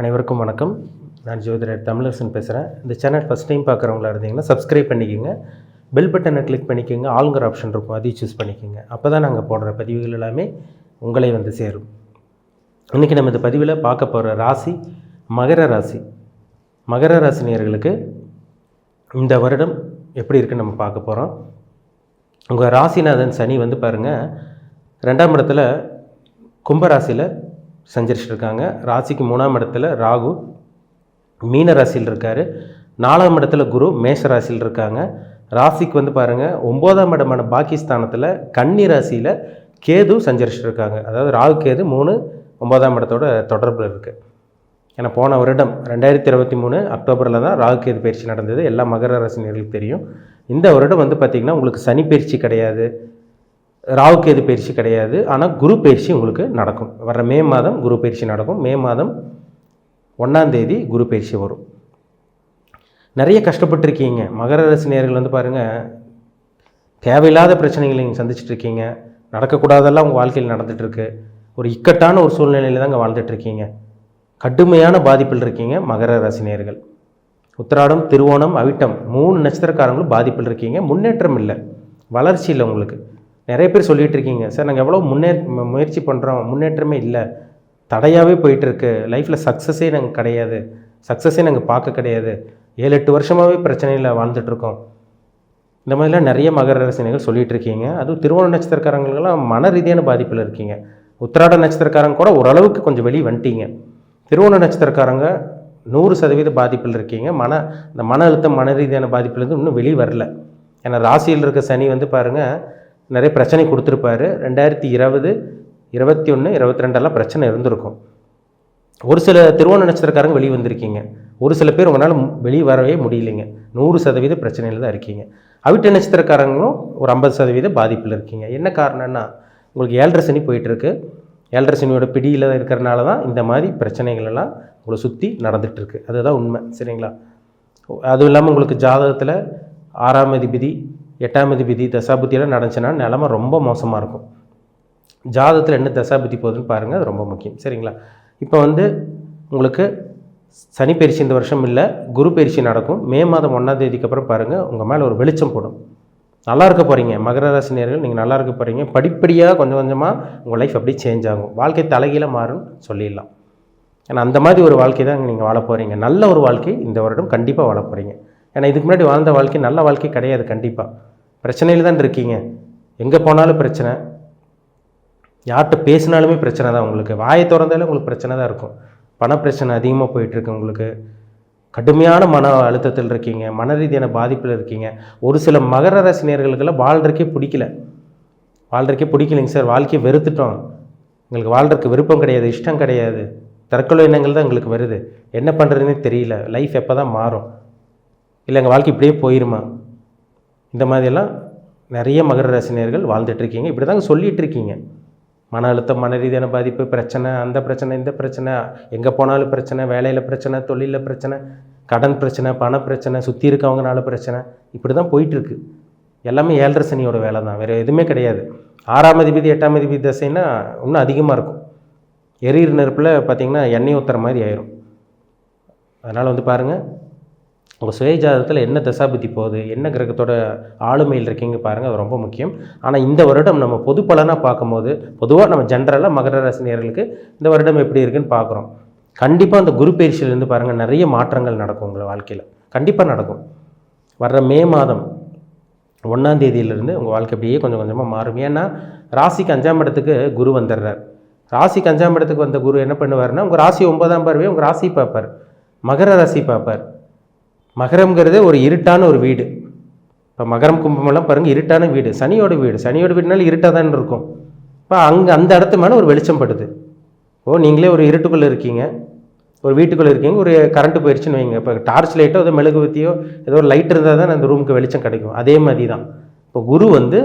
அனைவருக்கும் வணக்கம். நான் ஜோதிடர் தமிழரசன் பேசுகிறேன் இந்த சேனல் ஃபஸ்ட் டைம் பார்க்குறவங்களா இருந்தீங்கன்னா சப்ஸ்கிரைப் பண்ணிக்கோங்க. பெல் பட்டனை கிளிக் பண்ணிக்கோங்க. ஆளுங்கிற ஆப்ஷன் இருக்கும். அதையும் சூஸ் பண்ணிக்கோங்க. அப்போ தான் நாங்கள் போடுற பதிவுகள் எல்லாமே உங்களை வந்து சேரும். இன்றைக்கி நம்ம இந்த பதிவில் பார்க்க போகிற ராசி மகர ராசி. மகர ராசினியர்களுக்கு இந்த வருடம் எப்படி இருக்குன்னு நம்ம பார்க்க போகிறோம் உங்கள் ராசிநாதன் சனி வந்து பாருங்கள் ரெண்டாம் இடத்துல கும்பராசியில் சஞ்சரிச்சுட்டு இருக்காங்க ராசிக்கு மூணாம் இடத்துல ராகு மீன ராசியில் இருக்கார். நாலாம் இடத்துல குரு மேஷ ராசியில் இருக்காங்க. ராசிக்கு வந்து பாருங்கள் ஒம்போதாம் இடமான பாகிஸ்தானத்தில் கன்னி ராசியில் கேது சஞ்சரிச்சுட்டு இருக்காங்க அதாவது ராகு கேது மூணு ஒன்பதாம் இடத்தோட தொடர்பில் இருக்குது ஏன்னா போன வருடம் ரெண்டாயிரத்தி இருபத்தி மூணு அக்டோபரில் தான் ராகு கேது பயிற்சி நடந்தது. எல்லா மகர ராசினியர்களுக்கு தெரியும். இந்த வருடம் வந்து பார்த்திங்கன்னா உங்களுக்கு சனி பயிற்சி கிடையாது. ராவுக்கு எது பயிற்சி கிடையாது. ஆனால் குரு பயிற்சி உங்களுக்கு நடக்கும். வர மே மாதம் குரு பயிற்சி நடக்கும். மே மாதம் ஒன்றாந்தேதி குரு பயிற்சி வரும். நிறைய கஷ்டப்பட்டிருக்கீங்க. மகர ராசி வந்து பாருங்கள் தேவையில்லாத பிரச்சனைகளை நீங்கள் சந்திச்சிட்ருக்கீங்க நடக்கக்கூடாதெல்லாம் உங்கள் வாழ்க்கையில் நடந்துகிட்ருக்கு ஒரு இக்கட்டான ஒரு சூழ்நிலையில் தான் இங்கே வாழ்ந்துட்டுருக்கீங்க. கடுமையான பாதிப்பில் இருக்கீங்க மகர ராசி நேயர்கள். உத்திராடம் திருவோணம் அவிட்டம் மூணு நட்சத்திரக்காரங்களும் பாதிப்பில் இருக்கீங்க. முன்னேற்றம் இல்லை. வளர்ச்சி இல்லை உங்களுக்கு. நிறைய பேர் சொல்லிகிட்டு இருக்கீங்க சார் நாங்கள் எவ்வளோ முன்னே முயற்சி பண்ணுறோம் முன்னேற்றமே இல்லை. தடையாகவே போயிட்டுருக்கு. லைஃப்பில் சக்ஸஸே நாங்கள் கிடையாது. சக்ஸஸே நாங்கள் பார்க்க கிடையாது. ஏழு எட்டு வருஷமாகவே பிரச்சனையில் வாழ்ந்துட்டுருக்கோம் இந்த மாதிரிலாம் நிறைய மகர ரசனைகள் சொல்லிகிட்டு இருக்கீங்க அதுவும் திருவோண நட்சத்திரக்காரங்களுக்கெல்லாம் மன ரீதியான பாதிப்பில் இருக்கீங்க. உத்திராட நட்சத்திரக்காரங்க கூட ஓரளவுக்கு கொஞ்சம் வெளியே வந்துட்டீங்க. திருவோண நட்சத்திரக்காரங்க நூறு சதவீத பாதிப்பில் இருக்கீங்க. மன இந்த மன அழுத்தம் மன ரீதியான பாதிப்புலேருந்து இன்னும் வெளியே வரல. ஏன்னா ராசியில் இருக்க சனி வந்து பாருங்கள் நிறைய பிரச்சனை கொடுத்துருப்பாரு. ரெண்டாயிரத்தி இருபது இருபத்தி ஒன்று இருபத்தி ரெண்டெல்லாம் பிரச்சனை இருந்திருக்கும். ஒரு சில திருவோண நட்சத்திரக்காரங்க வெளியே வந்திருக்கீங்க. ஒரு சில பேர் உங்களால் வெளியே வரவே முடியலைங்க. நூறு சதவீத பிரச்சனையில் தான் இருக்கீங்க. அவிட்ட நட்சத்திரக்காரங்களும் ஒரு ஐம்பது சதவீத பாதிப்பில் இருக்கீங்க. என்ன காரணம்னா உங்களுக்கு ஏழரை சனி போயிட்டுருக்கு. ஏழரை சனியோட பிடியில் இருக்கிறனால தான் இந்த மாதிரி பிரச்சனைகள் எல்லாம் உங்களை சுற்றி நடந்துகிட்ருக்கு அதுதான் உண்மை. சரிங்களா? அதுவும் இல்லாமல் உங்களுக்கு ஜாதகத்தில் ஆறாம் அதிபதி எட்டாம் அதிபதி தசாபுத்தியெல்லாம் நடந்துச்சுன்னா நிலமை ரொம்ப மோசமாக இருக்கும். ஜாதகத்தில் என்ன தசாபுத்தி போகுதுன்னு பாருங்கள் அது ரொம்ப முக்கியம். சரிங்களா? இப்போ வந்து உங்களுக்கு சனி பயிற்சி இந்த வருஷம் இல்லை குரு பயிற்சி நடக்கும். மே மாதம் ஒன்றாம் தேதிக்கு அப்புறம் பாருங்கள் உங்கள் மேலே ஒரு வெளிச்சம் போடும். நல்லா இருக்க போகிறீங்க மகர ராசி நேர்கள் நீங்கள் நல்லா இருக்க போகிறீங்க படிப்படியாக கொஞ்சம் கொஞ்சமாக உங்கள் லைஃப் அப்படியே சேஞ்ச் ஆகும். வாழ்க்கை தலைகீழ மாறும்னு சொல்லிடலாம். ஏன்னா அந்த மாதிரி ஒரு வாழ்க்கை தான் நீங்கள் வாழ போகிறீங்க நல்ல ஒரு வாழ்க்கை இந்த வருடம் கண்டிப்பாக வாழ போகிறீங்க ஏன்னா இதுக்கு முன்னாடி வாழ்ந்த வாழ்க்கை நல்ல வாழ்க்கை கிடையாது கண்டிப்பாக பிரச்சனையில் தான் இருக்கீங்க. எங்கே போனாலும் பிரச்சனை. யார்கிட்ட பேசினாலுமே பிரச்சனை தான் உங்களுக்கு. வாயை திறந்தாலே உங்களுக்கு பிரச்சனை தான் இருக்கும். பண பிரச்சனை அதிகமாக போயிட்டுருக்கு உங்களுக்கு. கடுமையான மன அழுத்தத்தில் இருக்கீங்க. மன ரீதியான பாதிப்பில் இருக்கீங்க. ஒரு சில மகர ரசினியர்களுக்கெல்லாம் வாழ்கிறக்கே பிடிக்கல. வாழ்கிறக்கே பிடிக்கலைங்க சார். வாழ்க்கையை வெறுத்துட்டோம். எங்களுக்கு வாழ்றதுக்கு விருப்பம் கிடையாது. இஷ்டம் கிடையாது. தற்கொலை எண்ணங்கள் தான் எங்களுக்கு வருது. என்ன பண்ணுறதுனே தெரியல. லைஃப் எப்போ தான் மாறும்? இல்லை எங்கள் வாழ்க்கை இப்படியே போயிருமா? இந்த மாதிரியெல்லாம் நிறைய மகர ரசினியர்கள் வாழ்ந்துட்டுருக்கீங்க. இப்படி தாங்க சொல்லிகிட்ருக்கீங்க மன அழுத்தம் மன ரீதியான பாதிப்பு பிரச்சனை அந்த பிரச்சனை இந்த பிரச்சனை எங்கே போனாலும் பிரச்சனை வேலையில் பிரச்சனை தொழிலில் பிரச்சனை கடன் பிரச்சனை பண பிரச்சனை சுற்றி இருக்கவங்கனால பிரச்சனை இப்படி தான் போயிட்டுருக்கு. எல்லாமே ஏழரை சனியோட வேலை தான் வேறு எதுவுமே கிடையாது. ஆறாம் அதிபதி எட்டாம் அதிபதி தசைன்னா இன்னும் அதிகமாக இருக்கும். எரியிற நெருப்பில் பார்த்திங்கன்னா எண்ணெய் ஊற்றுற மாதிரி ஆயிரும். அதனால் வந்து பாருங்கள் உங்கள் சுய ஜாதகத்தில் என்ன தசாபுத்தி போகுது என்ன கிரகத்தோட ஆளுமையில் இருக்கீங்க பாருங்கள் அது ரொம்ப முக்கியம். ஆனால் இந்த வருடம் நம்ம பொது பலனாக பார்க்கும்போது பொதுவாக நம்ம ஜென்ரலாக மகர ராசி நேர்களுக்கு இந்த வருடம் எப்படி இருக்குன்னு பார்க்குறோம். கண்டிப்பாக அந்த குரு பயிற்சியிலேருந்து பாருங்கள் நிறைய மாற்றங்கள் நடக்கும் உங்கள் வாழ்க்கையில். கண்டிப்பாக நடக்கும். வர்ற மே மாதம் ஒன்றாம் தேதியிலிருந்து உங்கள் வாழ்க்கை அப்படியே கொஞ்சம் கொஞ்சமாக மாறும். ஏன்னா ராசிக்கு அஞ்சாம் இடத்துக்கு குரு வந்துடுறார் ராசிக்கு அஞ்சாம் இடத்துக்கு வந்த குரு என்ன பண்ணுவார்னா உங்கள் ராசி ஒன்பதாம் பார்வையே உங்கள் ராசி பார்ப்பார். மகர ராசி பார்ப்பார். மகரம்ங்கிறது ஒரு இருட்டான ஒரு வீடு. இப்போ மகரம் கும்பமெல்லாம் பாருங்கள் இருட்டான வீடு. சனியோட வீடு. சனியோட வீடுனால இருட்டாக தானே இருக்கும். இப்போ அங்கே அந்த இடத்து மேலே ஒரு வெளிச்சம் படுது. ஓ நீங்களே ஒரு இருட்டுக்குள்ளே இருக்கீங்க. ஒரு வீட்டுக்குள்ளே இருக்கீங்க. ஒரு கரண்ட்டு போயிடுச்சுன்னு வைங்க. இப்போ டார்ச் லைட்டோ ஏதோ மெழுகுவத்தியோ ஏதோ ஒரு லைட் இருந்தால் தான் அந்த ரூமுக்கு வெளிச்சம் கிடைக்கும். அதே மாதிரி தான் இப்போ குரு வந்து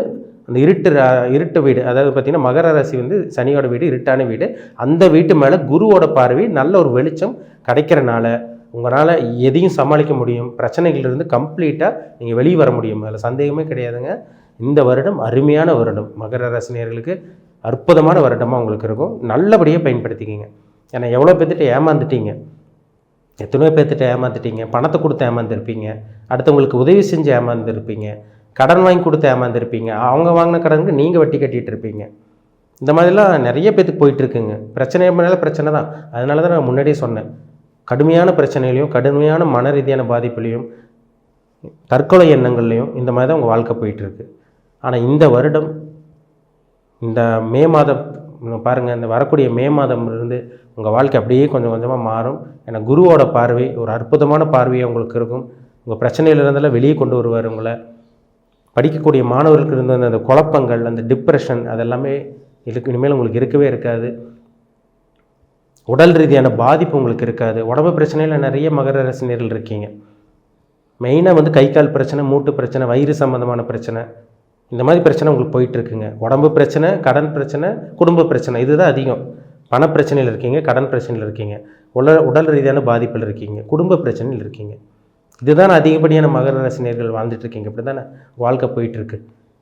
அந்த இருட்டு இருட்டு வீடு அதாவது பார்த்தீங்கன்னா மகர ராசி வந்து சனியோட வீடு இருட்டான வீடு. அந்த வீட்டு மேலே குருவோட பார்வை நல்ல ஒரு வெளிச்சம் கிடைக்கிறனால உங்களால் எதையும் சமாளிக்க முடியும். பிரச்சனைகளிலிருந்து கம்ப்ளீட்டாக நீங்கள் வெளியே வர முடியும். அதில் சந்தேகமே கிடையாதுங்க. இந்த வருடம் அருமையான வருடம். மகர ரசினியர்களுக்கு அற்புதமான வருடமாக உங்களுக்கு இருக்கும். நல்லபடியாக பயன்படுத்திக்கிங்க. ஏன்னா எவ்வளோ பேர்த்திட்ட ஏமாந்துட்டீங்க. எத்தனையோ பேர்த்திட்ட ஏமாந்துட்டீங்க. பணத்தை கொடுத்து ஏமாந்துருப்பீங்க. அடுத்தவங்களுக்கு உதவி செஞ்சு ஏமாந்துருப்பீங்க. கடன் வாங்கி கொடுத்து ஏமாந்துருப்பீங்க. அவங்க வாங்கின கடனுக்கு நீங்கள் வட்டி கட்டிகிட்டு இருப்பீங்க இந்த மாதிரிலாம் நிறைய பேத்துக்கு போயிட்டுருக்குங்க. பிரச்சனை மேலே பிரச்சனை தான். அதனால தான் நான் முன்னாடியே சொன்னேன். கடுமையான பிரச்சனையிலையும் கடுமையான மன ரீதியான பாதிப்புலையும் தற்கொலை எண்ணங்கள்லையும் இந்த மாதிரி தான் உங்கள் வாழ்க்கை போயிட்டுருக்கு. ஆனால் இந்த வருடம் இந்த மே மாதம் பாருங்கள் இந்த வரக்கூடிய மே மாதம் இருந்து உங்கள் வாழ்க்கை அப்படியே கொஞ்சம் கொஞ்சமாக மாறும். ஏன்னா குருவோட பார்வை ஒரு அற்புதமான பார்வையை உங்களுக்கு இருக்கும். உங்கள் பிரச்சனையிலிருந்தெல்லாம் வெளியே கொண்டு வருவார் உங்களை. படிக்கக்கூடிய மாணவர்களுக்கு இருந்த அந்த குழப்பங்கள் அந்த டிப்ரெஷன் அதெல்லாமே இதுக்கு இனிமேல் உங்களுக்கு இருக்கவே இருக்காது. உடல் ரீதியான பாதிப்பு உங்களுக்கு இருக்காது. உடம்பு பிரச்சனையில் நிறைய மகர ரசினியர்கள் இருக்கீங்க. மெயினாக வந்து கை கால் பிரச்சனை மூட்டு பிரச்சனை வயிறு சம்மந்தமான பிரச்சனை. இந்த மாதிரி பிரச்சனை உங்களுக்கு போயிட்டுருக்குங்க உடம்பு பிரச்சனை கடன் பிரச்சனை குடும்ப பிரச்சனை இதுதான் அதிகம். பணப்பிரச்சனையில் இருக்கீங்க கடன் பிரச்சனையில் இருக்கீங்க. உடல் உடல் ரீதியான பாதிப்பில் இருக்கீங்க. குடும்ப பிரச்சனையில் இருக்கீங்க. இதுதான் அதிகப்படியான மகர ரசினியர்கள் வாழ்ந்துட்டுருக்கீங்க இப்படி தானே வாழ்க்கை போயிட்டுருக்கு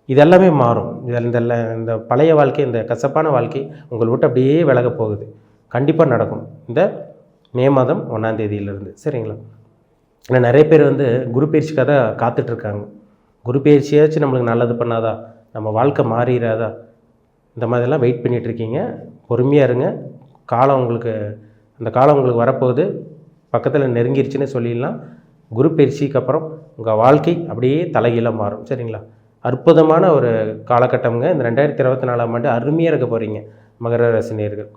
இதெல்லாமே மாறும். இதில் இந்த இந்த பழைய வாழ்க்கை இந்த கசப்பான வாழ்க்கை உங்களை விட்டு அப்படியே விலக போகுது. கண்டிப்பாக நடக்கும். இந்த மே மாதம் ஒன்றாம் தேதியிலிருந்து. சரிங்களா? ஏன்னா நிறைய பேர் வந்து குரு பயிற்சிக்காக தான் காத்துட்ருக்காங்க. குரு பயிற்சியாச்சும் நம்மளுக்கு நல்லது பண்ணாதா? நம்ம வாழ்க்கை மாறிடாதா இந்த மாதிரிலாம் வெயிட் பண்ணிகிட்ருக்கீங்க பொறுமையாக இருங்க. காலம் உங்களுக்கு அந்த காலம் உங்களுக்கு வரப்போகுது. பக்கத்தில் நெருங்கிருச்சுன்னு சொல்லிடலாம். குரு பயிற்சிக்கு அப்புறம் உங்கள் வாழ்க்கை அப்படியே தலைகீழாக மாறும். சரிங்களா? அற்புதமான ஒரு காலகட்டம்ங்க. இந்த ரெண்டாயிரத்தி இருபத்தி நாலாம் ஆண்டு அருமையாக இருக்க போகிறீங்க மகர ரசினியர்கள்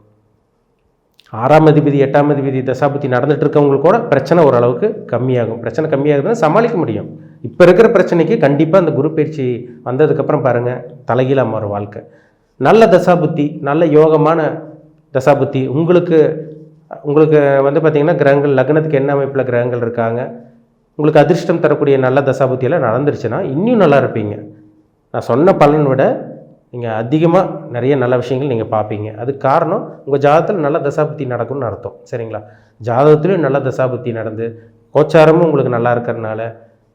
ஆறாம் அதிபதி எட்டாம் அதிபதி தசாபதி நடந்துட்டு இருக்கவங்களுக்கு கூட பிரச்சனை ஓரளவுக்கு கம்மியாகும். பிரச்சனை கம்மியாகுதுன்னா சமாளிக்க முடியும். இப்போ இருக்கிற பிரச்சனைக்கு கண்டிப்பாக அந்த குரு பயிற்சி வந்ததுக்கப்புறம் பாருங்கள் தலைகீழாக மாறும் வாழ்க்கை. நல்ல தசாபுத்தி நல்ல யோகமான தசாபுத்தி. உங்களுக்கு உங்களுக்கு வந்து பார்த்திங்கன்னா கிரகங்கள் லக்னத்துக்கு என்ன அமைப்பில் கிரகங்கள் இருக்காங்க? உங்களுக்கு அதிர்ஷ்டம் தரக்கூடிய நல்ல தசாபுத்தியெல்லாம் நடந்துருச்சுன்னா இன்னும் நல்லா இருப்பீங்க. நான் சொன்ன பலன் விட நீங்கள் அதிகமாக நிறைய நல்ல விஷயங்கள் நீங்கள் பார்ப்பீங்க. அதுக்கு காரணம் உங்கள் ஜாதகத்தில் நல்ல தசாபுத்தி நடக்கும்னு அர்த்தம். சரிங்களா? ஜாதகத்துலேயும் நல்ல தசாபுத்தி நடந்து கோச்சாரமும் உங்களுக்கு நல்லா இருக்கிறதுனால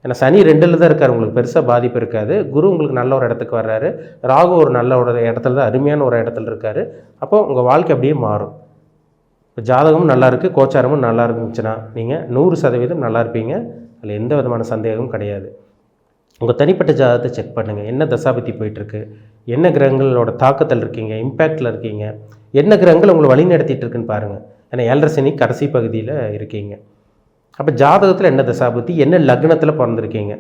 ஏன்னா சனி ரெண்டில் தான் இருக்கார் உங்களுக்கு பெருசாக பாதிப்பு இருக்காது. குரு உங்களுக்கு நல்ல ஒரு இடத்துக்கு வர்றாரு. ராகு ஒரு நல்ல ஒரு இடத்துல தான் அருமையான ஒரு இடத்துல இருக்கார். அப்போ உங்கள் வாழ்க்கை அப்படியே மாறும். இப்போ ஜாதகமும் நல்லா இருக்குது கோச்சாரமும் நல்லா இருந்துச்சுன்னா நீங்கள் நூறு சதவீதம் நல்லா இருப்பீங்க. அதில் எந்த விதமான சந்தேகமும் கிடையாது. உங்கள் தனிப்பட்ட ஜாதகத்தை செக் பண்ணுங்கள் என்ன தசாபதி போயிட்டுருக்கு என்ன கிரகங்களோட தாக்கத்தில் இருக்கீங்க இம்பேக்டில் இருக்கீங்க என்ன கிரகங்கள் உங்களை வழி நடத்திட்டு இருக்குன்னு பாருங்கள் ஏன்னா ஏழரை சனி கடைசி பகுதியில் இருக்கீங்க. அப்போ ஜாதகத்தில் என்ன தசாபத்தி என்ன லக்னத்தில் பிறந்திருக்கீங்க?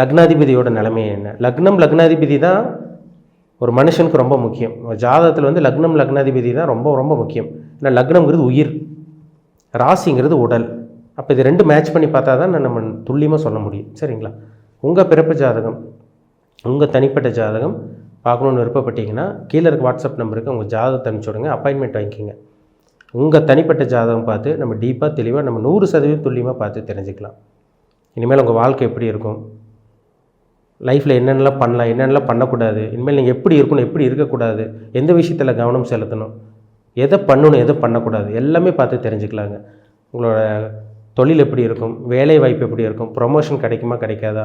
லக்னாதிபதியோட நிலைமை என்ன? லக்னம் லக்னாதிபதி தான் ஒரு மனுஷனுக்கு ரொம்ப முக்கியம். ஜாதகத்தில் வந்து லக்னம் லக்னாதிபதி தான் ரொம்ப ரொம்ப முக்கியம். ஏன்னா லக்னங்கிறது உயிர் ராசிங்கிறது உடல். அப்போ இது ரெண்டு மேட்ச் பண்ணி பார்த்தா தான் நம்ம துல்லியமாக சொல்ல முடியும். சரிங்களா? உங்கள் பிறப்பு ஜாதகம். உங்கள் தனிப்பட்ட ஜாதகம் பார்க்கணுன்னு விருப்பப்பட்டீங்கன்னா கீழே இருக்க வாட்ஸ்அப் நம்பருக்கு உங்கள் ஜாதகத்தை அனுப்பிச்சி விடுங்க அப்பாயின்மெண்ட் வாங்கிக்கிங்க. உங்கள் தனிப்பட்ட ஜாதகம் பார்த்து நம்ம டீப்பாக தெளிவாக நம்ம நூறு சதவீதம் துல்லியமாக பார்த்து தெரிஞ்சுக்கலாம். இனிமேல் உங்கள் வாழ்க்கை எப்படி இருக்கும்? லைஃப்பில் என்னென்னலாம் பண்ணலாம் என்னென்னலாம் பண்ணக்கூடாது? இனிமேல் நீங்கள் எப்படி இருக்கணும் எப்படி இருக்கக்கூடாது? எந்த விஷயத்தில் கவனம் செலுத்தணும்? எதை பண்ணணும் எதை பண்ணக்கூடாது? எல்லாமே பார்த்து தெரிஞ்சுக்கலாங்க. உங்களோட தொழில் எப்படி இருக்கும்? வேலை வாய்ப்பு எப்படி இருக்கும்? ப்ரொமோஷன் கிடைக்குமா கிடைக்காதா?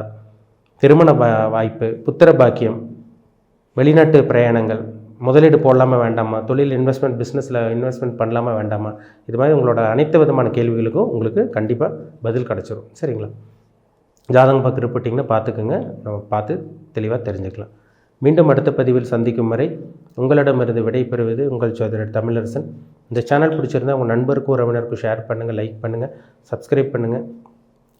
திருமண வாய்ப்பு புத்திர பாக்கியம் வெளிநாட்டு பிரயாணங்கள் முதலீடு போடலாமா வேண்டாமா தொழில் இன்வெஸ்ட்மெண்ட் பிஸ்னஸில் இன்வெஸ்ட்மெண்ட் பண்ணலாமா வேண்டாமா இது மாதிரி உங்களோட அனைத்து விதமான கேள்விகளுக்கும் உங்களுக்கு கண்டிப்பாக பதில் கிடச்சிரும். சரிங்களா? ஜாதகம் பார்க்க ரிப்போர்ட்டிங்கன்னா பார்த்துக்குங்க. நம்ம பார்த்து தெளிவாக தெரிஞ்சுக்கலாம். மீண்டும் அடுத்த பதிவில் சந்திக்கும் வரை உங்களிடமிருந்து விடைபெறுவது உங்கள் சோதரர் தமிழரசன். இந்த சேனல் பிடிச்சிருந்தால் உங்கள் நண்பருக்கும் உறவினருக்கும் ஷேர் பண்ணுங்கள் லைக் பண்ணுங்கள் சப்ஸ்கிரைப் பண்ணுங்கள்